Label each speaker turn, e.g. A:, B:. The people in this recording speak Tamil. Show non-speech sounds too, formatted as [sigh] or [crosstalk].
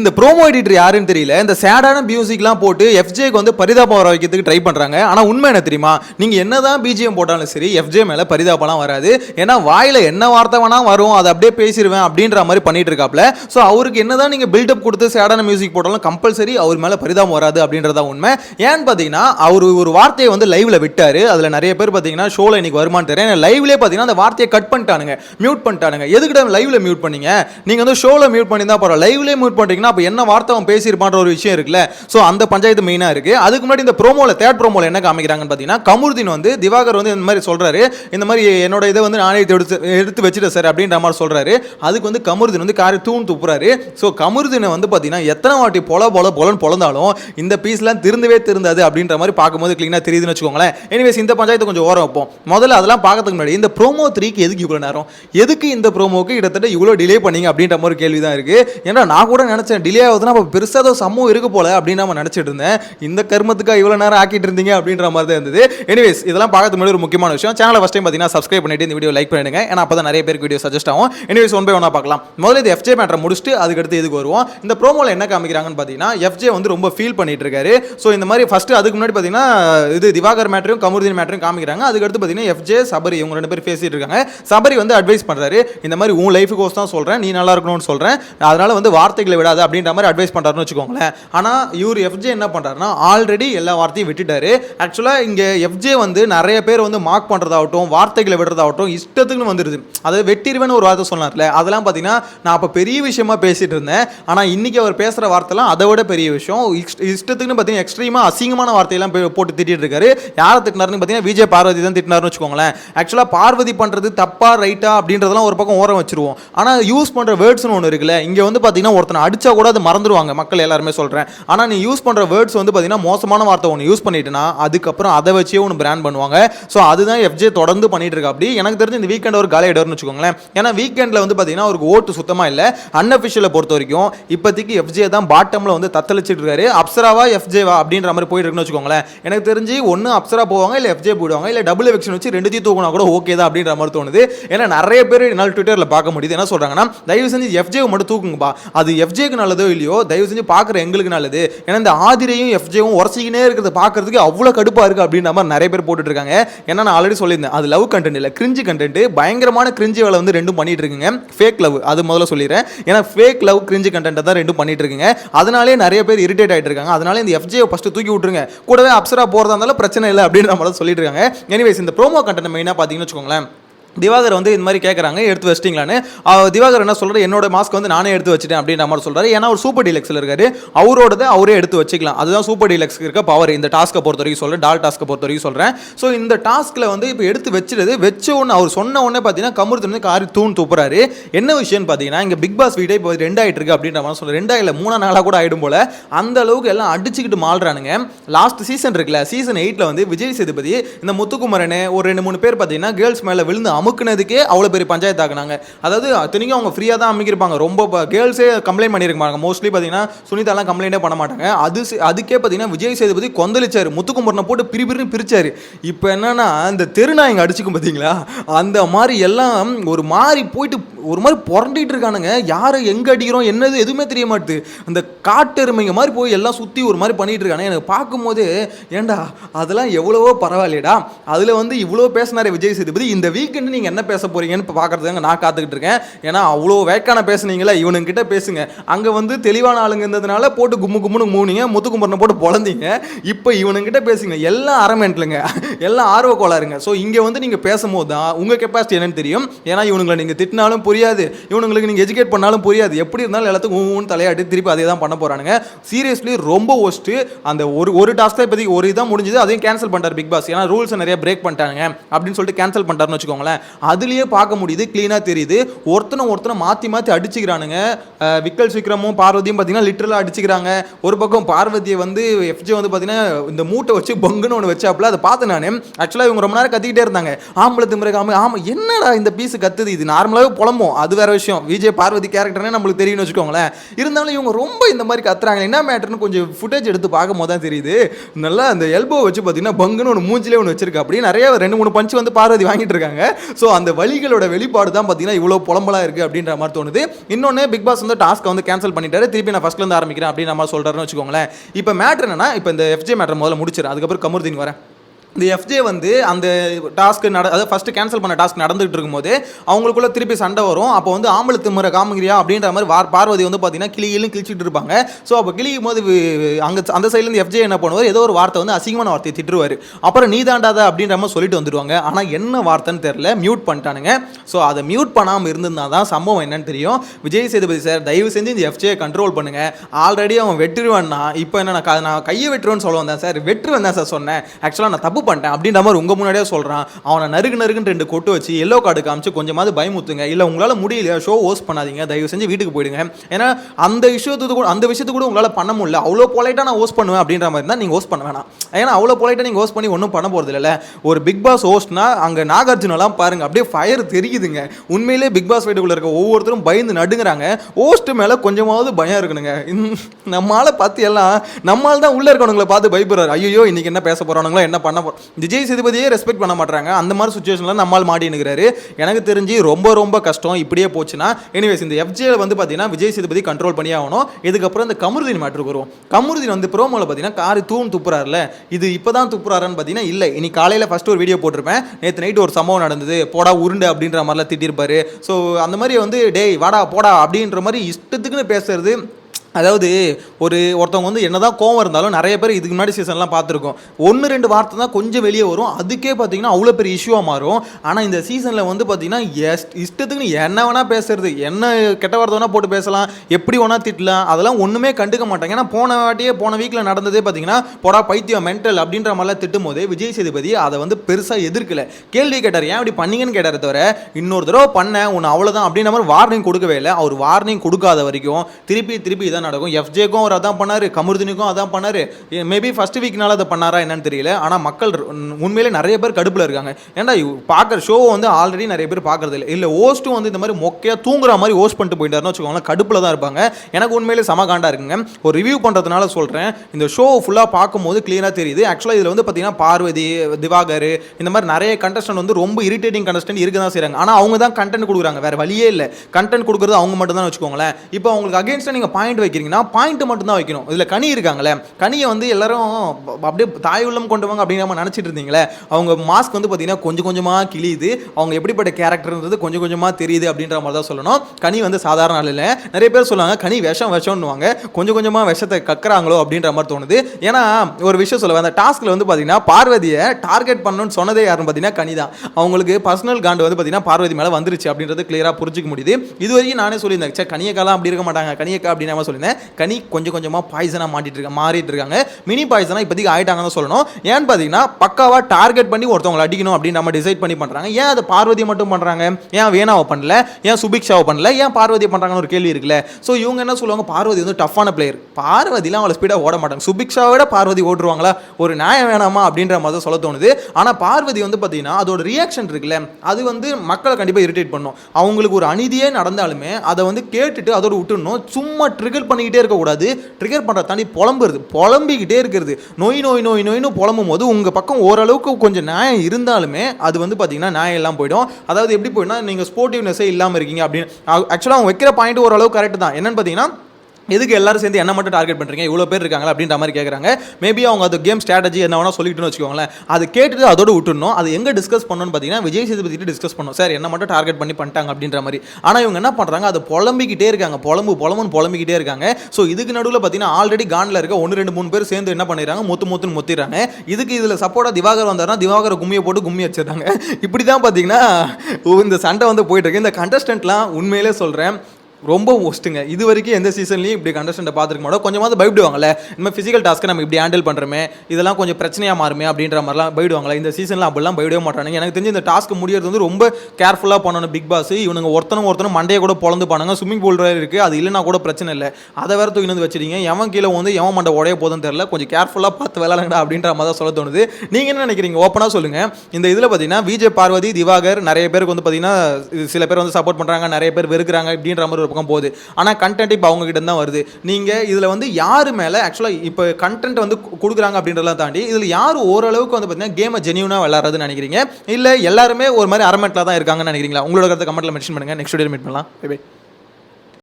A: இந்த ப்ரோமோ எடிட்டர் யாருன்னு தெரியல. இந்த சேடான மியூசிக்லாம் போட்டு எஃப்ஜேக்கு வந்து பரிதாபம் வர வைக்கிறதுக்கு ட்ரை பண்ணுறாங்க ஆனால் உண்மை என்ன தெரியுமா? நீங்க என்னதான் பிஜிஎம் போட்டாலும் சரி எஃப்ஜே மேலே பரிதாபம்லாம் வராது. ஏன்னா வாயில் என்ன வார்த்தை வேணா வரும் அதை அப்படியே பேசிடுவேன் அப்படின்ற மாதிரி பண்ணிட்டு இருக்காப்ல. ஸோ அவருக்கு என்னதான் நீங்கள் பில்டப் கொடுத்து சேடான மியூசிக் போட்டாலும் கம்பல்சரி அவர் மேலே பரிதாபம் வராது அப்படின்றதா உண்மை. ஏன்னு பார்த்தீங்கன்னா அவர் ஒரு வார்த்தையை வந்து லைவில் விட்டார். அதில் நிறைய பேர் பார்த்தீங்கன்னா ஷோல இன்னைக்கு வருமானு தெரியும் லைவ்லேயே பார்த்தீங்கன்னா அந்த வார்த்தையை கட் பண்ணிட்டானுங்க மியூட் பண்ணிட்டானுங்க. எதுக்கிட்ட லைவில் மியூட் பண்ணீங்க? நீங்கள் வந்து ஷோவில் மியூட் பண்ணி தான் பரவாயில்ல. லைவ்லேயே மியூட் பார்த்தீங்கன்னா அப்போ என்ன வார்த்தை அவன் பேசியிருப்பான்ற ஒரு விஷயம் இருக்குல்ல. ஸோ அந்த பஞ்சாயத்து மெயினாக இருக்குது அதுக்கு முன்னாடி இந்த ப்ரோமோவில் தேர்ட் ப்ரோமோவில் என்ன காமிக்கிறாங்கன்னு பார்த்தீங்கன்னா கமுருதீன் வந்து திவாகர் வந்து இந்த மாதிரி சொல்கிறாரு இந்த மாதிரி என்னோட இதை வந்து நானே எடுத்து எடுத்து வச்சுட்டேன் சார் அப்படின்ற மாதிரி சொல்கிறாரு அதுக்கு வந்து கமுருதீன் வந்து காரி தூண் துப்புறாரு. ஸோ கமுருதீனை வந்து பார்த்தீங்கன்னா எத்தனை வாட்டி பொல பொல பொலன்னு பொழந்தாலும் இந்த பீஸ்லாம் திருந்தவே திருந்தாது அப்படின்ற மாதிரி பார்க்கும்போது க்ளீனாக தெரியுதுன்னு வச்சுக்கோங்களேன். எனிவேஸ் இந்த பஞ்சாயத்து கொஞ்சம் ஓரம் வைப்போம். முதல்ல அதெல்லாம் பார்க்கறதுக்கு முன்னாடி இந்த ப்ரோமோ த்ரீக்கு எதுக்கு இவ்வளோ நேரம்? எதுக்கு இந்த ப்ரோமோக்கு கிட்டத்தட்ட இவ்வளோ டிலே பண்ணீங்க அப்படின்ற மாதிரி கேள்வி தான் இருக்குது ஏன்னா நான் கூட நினச்சேன் டிலே ஆகுதுன்னா அப்போ பெருசாக ஏதோ சம்பவம் இருக்கு போல அப்படின்னு நம்ம நினச்சிட்டு இருந்தேன். இந்த கர்மத்துக்காக இவ்வளோ நேரம் ஆக்கிட்டு இருந்தீங்க அப்படின்ற மாதிரி தான் இருந்தது. எனிவேஸ் இதெல்லாம் பார்க்கறது முன்னாடி ஒரு முக்கியமான விஷயம். சேனலை ஃபஸ்ட் டைம் பார்த்தீங்கன்னா சப்ஸ்கிரைப் பண்ணிட்டு இந்த வீடியோ லைக் பண்ணிடுங்க. ஏன்னா அப்போ தான் நிறைய பேருக்கு வீடியோ சஜஸ்ட் ஆகும். எனிவேஸ் ஒன் பை ஒன்றா பார்க்கலாம். முதல்ல இது எஃப்ஜே மேட்டரை முடிச்சுட்டு அதுக்கடுத்து இதுக்கு வருவோம். இந்த ப்ரோமோவில் என்ன காமிக்கிறாங்கன்னு பார்த்தீங்கன்னா எஃப்ஜே வந்து ரொம்ப ஃபீல் பண்ணிட்டு இருக்காரு. ஸோ இந்த மாதிரி ஃபர்ஸ்ட் அதுக்கு முன்னாடி பார்த்தீங்கன்னா இது திவாகர் மேட்டரையும் கமருதீன் மேட்டரையும் காமிக்கிறாங்க. அதுக்கடுத்து பார்த்தீங்கன்னா எஃப்ஜே சபரி இவங்க ரெண்டு பேர் பேசிட்டு இருக்காங்க. சபரி வந்து அட்வைஸ் பண்ணுறாரு இந்த மாதிரி உன் லைஃபுக்கு தான் சொல்கிறேன் நீ நல்லா இருக்கணும்னு சொல்கிறேன் அதனால வந்து வார்த்தைகளை விடாத அப்படின்ற மாதிரி அட்வைஸ் பண்ணுறாருன்னு வச்சுக்கோங்களேன். ஆனால் இவர் எஃப்ஜே என்ன பண்ணுறாருன்னா ஆல்ரெடி எல்லா வார்த்தையும் விட்டுட்டாரு. ஆக்சுவலாக இங்கே எஃப்ஜே வந்து நிறைய பேர் வந்து மார்க் பண்ணுறதாகட்டும் வார்த்தைகளை விடுறதாகட்டும் இஷ்டத்துக்குன்னு வந்துடுது அதாவது வெட்டிடுவேன்னு ஒரு வார்த்தை சொன்னார்ல அதெல்லாம் பார்த்தீங்கன்னா நான் அப்போ பெரிய விஷயமா பேசிட்டு இருந்தேன். ஆனால் இன்றைக்கி அவர் பேசுகிற வார்த்தைலாம் அதை விட பெரிய விஷயம். இஷ்டத்துக்குன்னு பார்த்தீங்கன்னா எக்ஸ்ட்ரீமாக அசிங்கமான வார்த்தையெல்லாம் போட்டு திட்டிட்டு இருக்காரு. யாரை திட்டினாருன்னு பார்த்தீங்கன்னா விஜய் பார்வதி தான் திட்டினார்னு வச்சுக்கோங்களேன். ஆக்சுவலாக பார்வதி பண்ணுறது தப்பா ரைட்டா அப்படின்றதெல்லாம் ஒரு பக்கம் ஓரம் வச்சிருவோம். ஆனால் யூஸ் பண்ணுற வேர்ட்ஸ்னு ஒன்று இருக்குல்ல இங்கே வந்து பார்த்தீங்கன்னா ஒருத்தனை அடிச்ச கூட அது மறந்துடுவாங்க மக்கள் எல்லாருமே சொல்கிறேன் ஆனால் நீ யூஸ் பண்ணுற வேர்ட்ஸ் வந்து பார்த்தீங்கன்னா மோசமான வார்த்தை ஒன்று யூஸ் பண்ணிட்டுனா அதுக்கப்புறம் அதை வச்சே ஒன்று பிராண்ட் பண்ணுவாங்க. ஸோ அதுதான் எஃப்ஜே தொடர்ந்து பண்ணிட்டு இருக்கா. அப்படி எனக்கு தெரிஞ்சு இந்த வீக்கெண்ட் ஒரு காலி இடம்னு வச்சுக்கோங்களேன். ஏன்னா வீக்கெண்டில் வந்து பார்த்தீங்கன்னா அவருக்கு ஓட்டு சுத்தமாக இல்லை. அன்அஃபிஷியலை பொறுத்த வரைக்கும் இப்போதைக்கு எஃப்ஜே தான் பாட்டமில் வந்து தத்தளிச்சிட்டு இருக்காரு. அப்சராவா எஃப்ஜேவா அப்படின்ற மாதிரி போயிட்டு இருக்குன்னு வச்சுக்கோங்களேன். எனக்கு தெரிஞ்சு ஒன்று அப்சரா போவாங்க இல்லை எஃப்ஜே போயிடுவாங்க இல்லை டபுள் எஃபெக்ஷன் வச்சு ரெண்டுத்தையும் தூக்கினா கூட ஓகே தான் அப்படின்ற மாதிரி தோணுது. ஏன்னா நிறைய பேர் என்னால் ட்விட்டரில் பார்க்க முடியுது. என்ன சொல்கிறாங்கன்னா தயவு செஞ்சு எஃப்ஜே மட்டும் தூக்குங்கப்பா. அது எஃப்ஜேக்கு நல்லதோ இல்லையோ தயவு செஞ்சு பார்க்குற எங்களுக்கு நல்லது. ஏன்னா இந்த ஆதிரையும் எஃப்ஜேவும் உரசிக்கினே இருக்கிறத பார்க்கறதுக்கு அவ்வளோ கடுப்பாக இருக்குது அப்படின்ற மாதிரி நிறைய பேர் போட்டுட்டு இருக்காங்க ஏன்னா நான் ஆல்ரெடி சொல்லியிருந்தேன் அது லவ் கண்டென்ட் இல்லை கிரிஞ்சு கண்டென்ட் பயங்கரமான கிரிஞ்சு வேலை வந்து ரெண்டும் பண்ணிட்டு இருக்குங்க ஃபேக் லவ் அது முதல்ல சொல்லிடுறேன். ஏன்னா ஃபேக் லவ் கிரிஞ்சு கண்டென்ட் தான் ரெண்டும் பண்ணிட்டு இருக்குங்க அதனாலே நிறைய பேர் இரிட்டேட் ஆகிட்டு இருக்காங்க அதனால இந்த எஃப்ஜே ஃபஸ்ட்டு தூக்கி விட்டுருங்க. கூடவே அப்சரா போகிறதா இருந்தாலும் பிரச்சனை இல்லை அப்படின்னு மாதிரி சொல்லிட்டு இருக்காங்க எனிவேஸ் இந்த ப்ரோமோ கண்டென்ட் மெயினாக பார்த்தீங்கன்னு வச்சுக்கோங்களேன். திவாகர் வந்து இந்த மாதிரி கேட்குறாங்க எடுத்து வச்சிட்டிங்களான்னு. திவாகர் என்ன சொல்கிறார் என்னோட மாஸ்க் வந்து நானே எடுத்து வச்சிட்டேன் அப்படின்ற மாதிரி சொல்கிறார் ஏன்னா அவர் சூப்பர் டீலக்ஸில் இருக்காரு. அவரோடது அவரே எடுத்து வச்சுக்கலாம். அதுதான் சூப்பர் டீலக்ஸ்க்கு இருக்க பவர் இந்த டாஸ்க்கை பொறுத்த வரைக்கும் சொல்கிறேன் டால் டாஸ்க்கை பொறுத்த வரைக்கும் சொல்கிறேன் ஸோ இந்த டாஸ்க்கில் வந்து இப்போ எடுத்து வச்சிருது வச்ச உடனே அவர் சொன்ன உடனே பார்த்தீங்கன்னா கமுருத்து வந்து காரி தூண் தூப்புறாரு. என்ன விஷயம்னு பார்த்தீங்கன்னா இங்கே பிக் பாஸ் வீடே இப்போ ரெண்டாயிட்டு இருக்கு அப்படின்ற மாதிரி சொல்கிறேன் ரெண்டாயில மூணா நாளாக கூட ஆயிடும் போல. அந்த அளவுக்கு எல்லாம் அடிச்சுக்கிட்டு மாறுறானுங்க லாஸ்ட் சீசன் இருக்குல்ல சீசன் எயிட்டில் வந்து விஜய் சேதுபதி இந்த முத்துக்குமரன் ஒரு ரெண்டு மூணு பேர் பார்த்தீங்கன்னா கேர்ள்ஸ் மேலே விழுந்து அமுக்குனதுக்கே அவ்வளோ பெரிய பஞ்சாயத்து ஆக்குனாங்க. அதாவது அத்தனைக்கும் அவங்க ஃப்ரீயாக தான் அமைக்கிருப்பாங்க. ரொம்ப கேர்ள்ஸே கம்ப்ளைண்ட் பண்ணியிருப்பாங்க மோஸ்ட்லி பார்த்தீங்கன்னா சுனிதாலாம் கம்ப்ளைண்டே பண்ண மாட்டாங்க. அது அதுக்கே பார்த்தீங்கன்னா விஜய் சேதுபதி கொந்தளிச்சார். முத்துக்குமரனை போட்டு பிரி பிரின்னு பிரிச்சாரு. இப்போ என்னன்னா இந்த தெருநாயங்க அடிச்சுக்கும் பார்த்தீங்களா அந்த மாதிரி எல்லாம் ஒரு மாதிரி போயிட்டு ஒரு மாதிரி புரண்டிட்டு இருக்கானுங்க. யாரை எங்கே அடிக்கிறோம் என்னது எதுவுமே தெரிய மாட்டுது. அந்த காட்டெருமைங்க மாதிரி போய் எல்லாம் சுற்றி ஒரு மாதிரி பண்ணிட்டு இருக்கானுங்க. எனக்கு பார்க்கும்போது ஏன்டா அதெல்லாம் எவ்வளவோ பரவாயில்லையடா. அதில் வந்து இவ்வளோ பேசினார் விஜய் சேதுபதி. இந்த வீக்கெண்ட் நீங்கள் என்ன பேச போறீங்கன்னு இப்போ பார்க்கறதுக்கு நான் காத்துக்கிட்டு இருக்கேன். ஏன்னா அவ்வளோ வேக்கான பேசுனீங்களா இவனுங்கிட்ட பேசுங்க. அங்கே வந்து தெளிவான ஆளுங்க இருந்ததுனால போட்டு கும்மு கும்முன்னு மூணிங்க முத்துக்குமரனை போட்டு பொழந்தீங்க. இப்போ இவனுங்கிட்ட பேசுங்க. எல்லாம் அரமெண்ட்லுங்க எல்லாம் ஆர்வ கோளாறுங்க. ஸோ இங்கே வந்து நீங்கள் பேசும்போது தான் உங்கள் கெப்பாசிட்டி என்னன்னு தெரியும். ஏன்னா இவனுங்களை நீங்கள் திட்டினாலும் புரியாது. இவனுங்களுக்கு நீங்கள் எஜுகேட் பண்ணாலும் புரியாது. எப்படி இருந்தாலும் எல்லாத்துக்கும் ஊன்னு தலையாட்டி திருப்பி அதே தான் பண்ண போகிறானுங்க சீரியஸ்லி ரொம்ப ஒஸ்ட்டு அந்த ஒரு ஒரு டாஸ்க்கை பற்றி இப்போதைக்கு ஒரு இதான் முடிஞ்சது அதையும் கேன்சல் பண்ணுறாரு பிக் பாஸ் ஏன்னா ரூல்ஸை நிறைய பிரேக் பண்ணிட்டாங்க அப்படின்னு சொல்லிட்டு கேன்சல் பண்ணுறாருன்னு வச்சுக்கோங்களேன். அதுலேயே பார்க்க முடியுது க்ளீனாக தெரியுது. ஒருத்தனை ஒருத்தனை மாற்றி மாற்றி அடிச்சுக்கிறானுங்க. விக்கல் விக்ரமும் பார்வதியும் பார்த்தீங்கன்னா லிட்டரலாக அடிச்சுக்கிறாங்க. ஒரு பக்கம் பார்வதியை வந்து எஃப்ஜே வந்து பார்த்தீங்கன்னா இந்த மூட்டை வச்சு பொங்குன்னு ஒன்று வச்சாப்புல அதை பார்த்து நான். ஆக்சுவலாக இவங்க ரொம்ப நேரம் கத்திக்கிட்டே இருந்தாங்க. ஆம்பளை திமுறை ஆமாம் ஆமாம் என்னடா இந்த பீஸ் கத்துது? இது நார்மலாகவே புலம்பும். அது வேற விஷயம். விஜய் பார்வதி கேரக்டர்னே நம்மளுக்கு தெரியும்னு வச்சுக்கோங்களேன். இருந்தாலும் இவங்க ரொம்ப இந்த மாதிரி கத்துறாங்க. என்ன மேட்டர்னு கொஞ்சம் ஃபுட்டேஜ் எடுத்து பார்க்கும் போது தான் தெரியுது. நல்லா அந்த எல்போ வச்சு பார்த்தீங்கன்னா பங்குன்னு ஒன்று மூஞ்சிலே ஒன்று வச்சிருக்கா. அப்படி நிறைய ரெண்டு மூணு பஞ்சு வந்து பார்வதி வாங்கிட்டு இருக்காங்க. ஸோ அந்த வழிகளோட வெளிப்பாடு தான் பார்த்தீங்கன்னா இவ்வளோ புலம்பலாக இருக்குது அப்படின்ற மாதிரி தோணுது. இன்னொன்று பிக் பாஸ் வந்து டாஸ்க்கை வந்து கேன்சல் பண்ணிட்டாரு. திருப்பி நான் ஃபஸ்ட்லேருந்து ஆரம்பிக்கிறேன் அப்படின்ற மாதிரி சொல்கிறேன்னு வச்சுக்கோங்களேன். இப்போ மேட்ரு என்னன்னா இப்போ இந்த எஃப்ஜே மேட்ரு முதல்ல முடிச்சிடும் அதுக்கப்புறம் கமருதீன் வரேன். இந்த எஃப்ஜே வந்து அந்த டாஸ்க் நட அதாவது ஃபஸ்ட்டு கேன்சல் பண்ண டாஸ்க் நடந்துகிட்டு இருக்கும்போது அவங்களுக்குள்ள திருப்பி சண்டை வரும். அப்போ வந்து ஆம்பளை திமுறை காமிக்கிறியா அப்படின்ற மாதிரி வார் பார்வதி வந்து பார்த்தீங்கன்னா கிளியிலும் கிழிச்சிட்டு இருப்பாங்க. ஸோ அப்போ கிளியும் போது அங்கே அந்த சைட்லேருந்து எஃப்ஜே என்ன பண்ணுவார்? ஏதோ ஒரு வார்த்தை வந்து அசிங்கமான வார்த்தையை திட்டுருவார். அப்புறம் நீ தாண்டாத அப்படின்ற மாதிரி சொல்லிட்டு வந்துடுவாங்க ஆனால் என்ன வார்த்தைன்னு தெரில மியூட் பண்ணிட்டானுங்க. ஸோ அதை மியூட் பண்ணாமல் இருந்திருந்தால் தான் சம்பவம் என்னன்னு தெரியும். விஜய் சேதுபதி சார் தயவு செஞ்சு இந்த எஃப்ஜே கண்ட்ரோல் பண்ணுங்கள் ஆல்ரெடி அவன் வெட்டுருவான்னா இப்போ என்ன நான் க- நான் கையை வெட்டுருவேன்னு சொல்ல வந்தேன் சார் வெட்டுருவேன் தான் சார் சொன்னேன். ஆக்சுவலாக நான் தப்பு பண்ணிட்டேன் அப்படின்ற மாதிரி உங்கள் முன்னாடியே சொல்கிறான் அவனை நறுக்கு நறுக்குன்னு ரெண்டு கொட்டு வச்சு எல்லோ கார்டு காமிச்சு கொஞ்சமாவது பயமுத்துங்க இல்லை உங்களால் முடியலையா? ஷோ ஹோஸ்ட் பண்ணாதீங்க. தயவு செஞ்சு வீட்டுக்கு போயிடுங்க. ஏன்னா அந்த விஷயத்துக்கு கூட அந்த விஷயத்துக்கு கூட உங்களால் பண்ண முடியல. அவ்வளோ பொலைட்டாக நான் ஹோஸ்ட் பண்ணுவேன் அப்படின்ற மாதிரி இருந்தால் நீங்கள் ஹோஸ்ட் பண்ண வேணாம். ஏன்னா அவ்வளோ பொலைட்டாக நீங்கள் ஹோஸ்ட் பண்ணி ஒன்றும் பண்ண போகிறது இல்லை ஒரு பிக் பாஸ் ஹோஸ்ட்னா அங்கே நாகார்ஜுனெல்லாம் பாருங்க அப்படியே ஃபயர் தெரியுதுங்க. உண்மையிலே பிக் பாஸ் வீட்டுக்குள்ளே இருக்க ஒவ்வொருத்தரும் பயந்து நடுங்கிறாங்க. ஹோஸ்ட் மேலே கொஞ்சமாவது பயம் இருக்கணுங்க. நம்மளால் பார்த்து எல்லாம் நம்மால் தான் உள்ளே இருக்கவங்களை பார்த்து பயப்படுறாரு. ஐயோ இன்னைக்கு என்ன பேச போகிறானுங்களோ என்ன பண்ண விஜய் சேதுபதியே ரெஸ்பெக்ட் பண்ண மாட்டாங்க அந்த மாதிரி சுச்சுவேஷனில் நம்மால் மாட்டினுக்கிறாரு எனக்கு தெரிஞ்சு ரொம்ப ரொம்ப கஷ்டம். இப்படியே போச்சுன்னா எனிவேஸ் இந்த எஃப்ஜேல வந்து பார்த்தீங்கன்னா விஜய் சேதுபதி கண்ட்ரோல் பண்ணி ஆகணும். இதுக்கப்புறம் இந்த கமருதீன் மேட்ருக்கு வரும் கமருதீன் வந்து ப்ரோமோவில் பார்த்தீங்கன்னா காரி தூண் துப்புறாருல இது இப்போ தான் துப்புறாருன்னு பார்த்தீங்கன்னா இல்லை. இனி காலையில் ஃபஸ்ட்டு ஒரு வீடியோ போட்டிருப்பேன். நேற்று நைட்டு ஒரு சம்பவம் நடந்தது. போடா உருண்டு அப்படின்ற மாதிரிலாம் திட்டிருப்பாரு. ஸோ அந்த மாதிரி வந்து டேய் வாடா போடா அப்படின்ற மாதிரி இஷ்டத்துக்குன்னு பேசுறது அதாவது ஒரு ஒருத்தவங்க வந்து என்னதான் கோவம் இருந்தாலும் நிறைய பேர் இதுக்கு முன்னாடி சீசன்லாம் பார்த்துருக்கோம். ஒன்று ரெண்டு வார்த்தை தான் கொஞ்சம் வெளியே வரும். அதுக்கே பார்த்தீங்கன்னா அவ்வளோ பெரிய இஷ்யூவாக மாறும். ஆனால் இந்த சீசனில் வந்து பார்த்தீங்கன்னா எஸ் இஷ்டத்துக்கு என்ன வேணால் பேசுறது. என்ன கெட்ட வார்த்தை வேணால் போட்டு பேசலாம். எப்படி வேணால் திட்டலாம். அதெல்லாம் ஒன்றுமே கண்டுக்க மாட்டாங்க. ஏன்னா போன வாட்டியே போன வீக்கில் நடந்ததே பார்த்தீங்கன்னா போடா பைத்தியம் மென்டல் அப்படின்ற மாதிரிலாம் திட்டும் போதே விஜய் சேதுபதி அதை வந்து பெருசாக எதிர்க்கல. கேள்வி கேட்டார் ஏன் அப்படி பண்ணீங்கன்னு? கேட்டாரே தவிர இன்னொரு தடவை பண்ண உன்னை அவ்வளோதான் அப்படின்ற மாதிரி வார்னிங் கொடுக்கவே இல்லை. அவர் வார்னிங் கொடுக்காத வரைக்கும் திருப்பி திருப்பி இதை இதான் நடக்கும். எஃப்ஜேக்கும் அவர் அதான் பண்ணார் கமருதினுக்கும் அதான் பண்ணார். மேபி ஃபர்ஸ்ட் வீக்னால அதை பண்ணாரா என்னன்னு தெரியல. ஆனால் மக்கள் உண்மையிலே நிறைய பேர் கடுப்பில் இருக்காங்க. ஏன்டா பார்க்குற ஷோவை வந்து ஆல்ரெடி நிறைய பேர் பார்க்குறது இல்லை இல்லை ஹோஸ்ட்டும் வந்து இந்த மாதிரி மொக்கையாக தூங்குற மாதிரி ஓஸ்ட் பண்ணிட்டு போயிட்டாருன்னு வச்சுக்கோங்களேன் கடுப்பில் தான் இருப்பாங்க. எனக்கு உண்மையிலே சமகாண்டா இருக்குங்க. ஒரு ரிவ்யூ பண்ணுறதுனால சொல்கிறேன் இந்த ஷோ ஃபுல்லாக பார்க்கும்போது க்ளீனாக தெரியுது. ஆக்சுவலாக இதில் வந்து பார்த்தீங்கன்னா பார்வதி திவாகர் இந்த மாதிரி நிறைய கண்டஸ்டன்ட் வந்து ரொம்ப இரிட்டேட்டிங் கண்டஸ்டன்ட் இருக்க தான் செய்கிறாங்க ஆனால் அவங்க தான் கண்டென்ட் கொடுக்குறாங்க. வேறு வழியே இல்லை. கண்டென்ட் கொடுக்குறது அவங்க மட்டும் தான் வச்சுக்கோங்களேன். இப்போ அவங்களுக்கு அகேன்ஸ்டாக நீங்கள் பாயிண்ட் வைக்கிறீங்கன்னா பாயிண்ட் மட்டும் தான் வைக்கணும். இதில் கனி இருக்காங்களே கனியை வந்து எல்லாரும் அப்படியே தாய் உள்ளம் கொண்டு வாங்க அப்படின்னு நம்ம நினச்சிட்டு இருந்தீங்களே அவங்க மாஸ்க் வந்து பார்த்தீங்கன்னா கொஞ்சம் கொஞ்சமாக கிழியுது. அவங்க எப்படிப்பட்ட கேரக்டர்ன்றது கொஞ்சம் கொஞ்சமாக தெரியுது அப்படின்ற மாதிரி தான் சொல்லணும். கனி வந்து சாதாரண ஆள் இல்லை. நிறைய பேர் சொல்லுவாங்க கனி விஷம் விஷம்னுவாங்க கொஞ்சம் கொஞ்சமாக விஷத்தை கக்குறாங்களோ அப்படின்ற மாதிரி தோணுது. ஏன்னா ஒரு விஷயம் சொல்லுவேன் அந்த டாஸ்கில் வந்து பார்த்தீங்கன்னா பார்வதியை டார்கெட் பண்ணணும்னு சொன்னதே யாருன்னு பார்த்தீங்கன்னா கனி தான். அவங்களுக்கு பர்சனல் காண்டு வந்து பார்த்தீங்கன்னா பார்வதி மேலே வந்துருச்சு அப்படின்றது கிளியராக புரிஞ்சிக்க முடியுது. இது வரைக்கும் நானே சொல்லியிருந்தேன் சே கனியக்காலாம் அப்படி இருக்க மாட்டாங்க கனியக்கா அப்படின்னு நம்ம சொல்லி சொல்லியிருந்தேன். கனி கொஞ்சம் கொஞ்சமாக பாய்சனாக மாட்டிட்டு இருக்காங்க மாறிட்டு இருக்காங்க. மினி பாய்சனாக இப்போதைக்கு ஆயிட்டாங்கன்னு சொல்லணும். ஏன்னு பார்த்தீங்கன்னா பக்காவாக டார்கெட் பண்ணி ஒருத்தவங்களை அடிக்கணும் அப்படின்னு நம்ம டிசைட் பண்ணி பண்ணுறாங்க ஏன் அது பார்வதி மட்டும் பண்ணுறாங்க ஏன் வேணாவை பண்ணல? ஏன் சுபிக்ஷாவை பண்ணல? ஏன் பார்வதி பண்ணுறாங்கன்னு ஒரு கேள்வி இருக்குல்ல. ஸோ இவங்க என்ன சொல்லுவாங்க? பார்வதி வந்து டஃப்பான பிளேயர் பார்வதிலாம் அவளை ஸ்பீடாக ஓட மாட்டாங்க. சுபிக்ஷாவை விட பார்வதி ஓட்டுருவாங்களா ஒரு நியாயம் வேணாமா? அப்படின்ற மாதிரி தான் சொல்ல தோணுது. ஆனால் பார்வதி வந்து பார்த்தீங்கன்னா அதோட ரியாக்ஷன் இருக்குல்ல. அது வந்து மக்களை கண்டிப்பாக இரிட்டேட் பண்ணும். அவங்களுக்கு ஒரு அநீதியே நடந்தாலுமே அதை வந்து கேட்டுட்டு அதோட விட்டுடணும். சும்மா ட்ரிகர் பண்ணிக்கிட்டே இருக்கக்கூடாது. ட்ரிகர் பண்ணுற தாண்டி புலம்புறது. புலம்பிக்கிட்டே இருக்கிறது. நோய் நோய் நோய் நோய்னு புலம்பும் போது உங்கள் பக்கம் ஓரளவுக்கு கொஞ்சம் நியாயம் இருந்தாலுமே அது வந்து பார்த்தீங்கன்னா நியாயம் எல்லாம் போயிடும். அதாவது எப்படி போயிடும்னா நீங்கள் ஸ்போர்ட்டிவ்னஸே இல்லாமல் இருக்கீங்க அப்படின்னு. ஆக்சுவலாக அவங்க வைக்கிற பாயிண்ட் ஓரளவு கரெக்ட் தான். என்னன்னு பார்த்தீங்கன்னா எதுக்கு எல்லாரும் சேர்ந்து என்ன மட்டும் டார்கெட் பண்ணுறீங்க இவ்வளோ பேர் இருக்காங்களா? அப்படின்ற மாதிரி கேட்குறாங்க மேபி அவங்க அது கேம் ஸ்ட்ராட்டஜி என்ன வேணா சொல்லிட்டுன்னு வச்சுக்கோங்களேன். அது கேட்டுட்டு அதோட விட்டுணும் அது எங்கே டிஸ்கஸ் பண்ணணும்னு பார்த்தீங்கன்னா விஜய் சேதுபதி டிஸ்கஸ் பண்ணணும். சார் என்ன மட்டும் டார்கெட் பண்ணி பண்ணிட்டாங்க? அப்படின்ற மாதிரி. ஆனால் இவங்க என்ன பண்ணுறாங்க அதை புலம்பிக்கிட்டே இருக்காங்க. புலம்பு புலம்புன்னு புலம்பிக்கிட்டே இருக்காங்க. ஸோ இதுக்கு நடுவில் பார்த்தீங்கன்னா ஆல்ரெடி கானில் இருக்க ஒன்று ரெண்டு மூணு பேர் சேர்ந்து என்ன பண்ணிடுறாங்க? மொத்து மொத்துன்னு மொத்திடுறாங்க. இதுக்கு இதில் சப்போர்ட்டாக திவாகர் வந்தார்னா திவாகரை கும்மியை போட்டு கும்மி வச்சிடுறாங்க. [laughs] இப்படி தான் பார்த்தீங்கன்னா இந்த சண்டை வந்து போயிட்டு இருக்கு. இந்த கண்டஸ்டன்ட்லாம் உண்மையிலே சொல்கிறேன் ரொம்ப ஒஸ்ட்டுங்க இது வரைக்கும் எந்த சீசன்லையும் இப்படி கண்டஸ்டண்ட்டை பார்த்துருக்க மாட்டோம். கொஞ்சமாவது பயப்படுவாங்கல்ல? இந்த ஃபிசிக்கல் டாஸ்க்கை நம்ம இப்படி ஹேண்டில் பண்ணுறோமே இதெல்லாம் கொஞ்சம் பிரச்சனையாக மாறுமே அப்படின்ற மாதிரிலாம் பயிடுவாங்களே இந்த சீசனில் அப்படிலாம் பயப்படவே மாட்டானுங்க. எனக்கு தெரிஞ்சு இந்த டாஸ்க் முடியறது வந்து ரொம்ப கேர்ஃபுல்லாக பண்ணணும். பிக் பாஸ் இவனுங்க ஒருத்தனும் ஒருத்தனும் மண்டையை கூட பொழந்து பண்ணாங்க ஸ்விம்மிங் பூல் இருக்குது அது இல்லைனா கூட பிரச்சனை இல்லை. அதை வேறு தூக்கி வந்து வச்சிருக்கீங்க எவன் கீழே வந்து எவன் மண்டை உடைய போதுன்னு தெரியல. கொஞ்சம் கேர்ஃபுல்லாக பார்த்து விளாடுங்கடா அப்படின்ற மாதிரி தான் சொல்ல தோணுது. நீங்கள் என்ன நினைக்கிறீங்க? ஓப்பனாக சொல்லுங்கள் இந்த இதில் பார்த்தீங்கன்னா விஜய் பார்வதி திவாகர் நிறைய பேருக்கு வந்து பார்த்தீங்கன்னா சில பேர் வந்து சப்போர்ட் பண்ணுறாங்க நிறைய பேர் வெறுக்கிறாங்க. இப்படின்ற மாதிரி ஒரு பக்கம் போகுது. ஆனால் கண்டென்ட் இப்போ அவங்க கிட்ட தான் வருது. நீங்கள் இதில் வந்து யார் மேலே ஆக்சுவலாக இப்போ கண்டென்ட் வந்து கொடுக்குறாங்க அப்படின்றதெல்லாம் தாண்டி இதில் யார் ஓரளவுக்கு வந்து பார்த்தீங்கன்னா கேமை ஜெனியூனாக விளாட்றதுன்னு நினைக்கிறீங்க? இல்லை எல்லாருமே ஒரு மாதிரி அரமெண்ட்டில் தான் இருக்காங்கன்னு நினைக்கிறீங்களா? உங்களோட கருத்தை கமெண்ட்டில் மென்ஷன் பண்ணுங்கள் நெக்ஸ்ட் வீடியோ மீட் பண்ணலாம். Bye bye